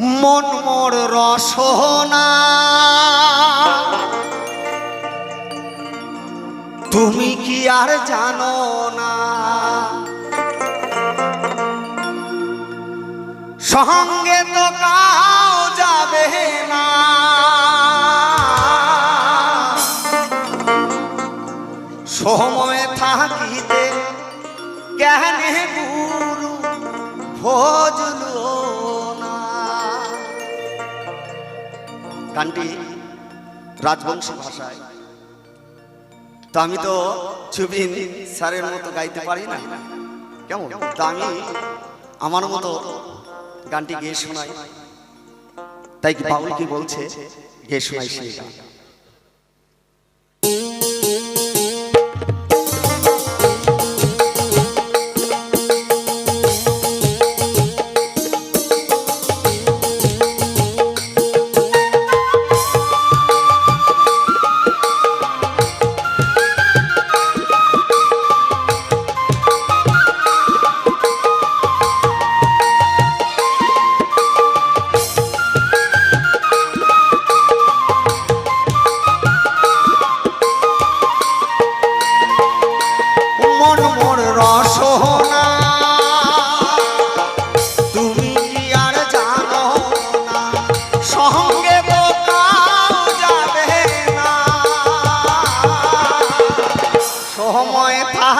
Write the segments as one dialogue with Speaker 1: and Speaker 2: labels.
Speaker 1: মন মোর রসনা। তুমি কি আর জানো না? সঙ্গে তো কাউ যাবে না। সময় থাকিতে গানটি রাজবংশী ভাষায়। তো আমি তো ছবিন স্যারের মতো গাইতে পারি না। কেমন? তো আমি আমার মতো গানটি গেয়ে শোনাই। তাই বাউল কি বলছে? গেয়ে শোনাই সেই গান।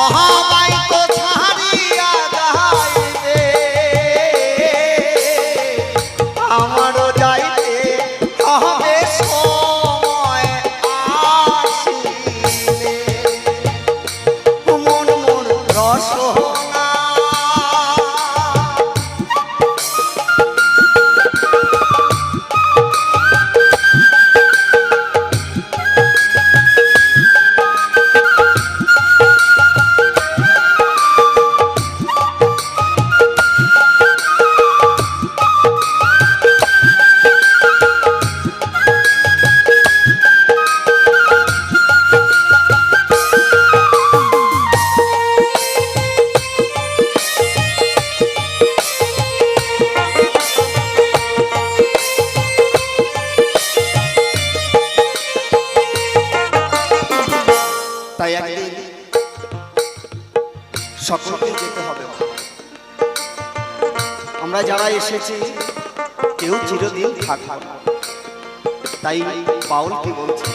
Speaker 1: Oh, my God. সকলকে যেতে হবে। আমরা যারা এসেছি কেউ চিরদিন থাকবে তাই বাউল কি বলছে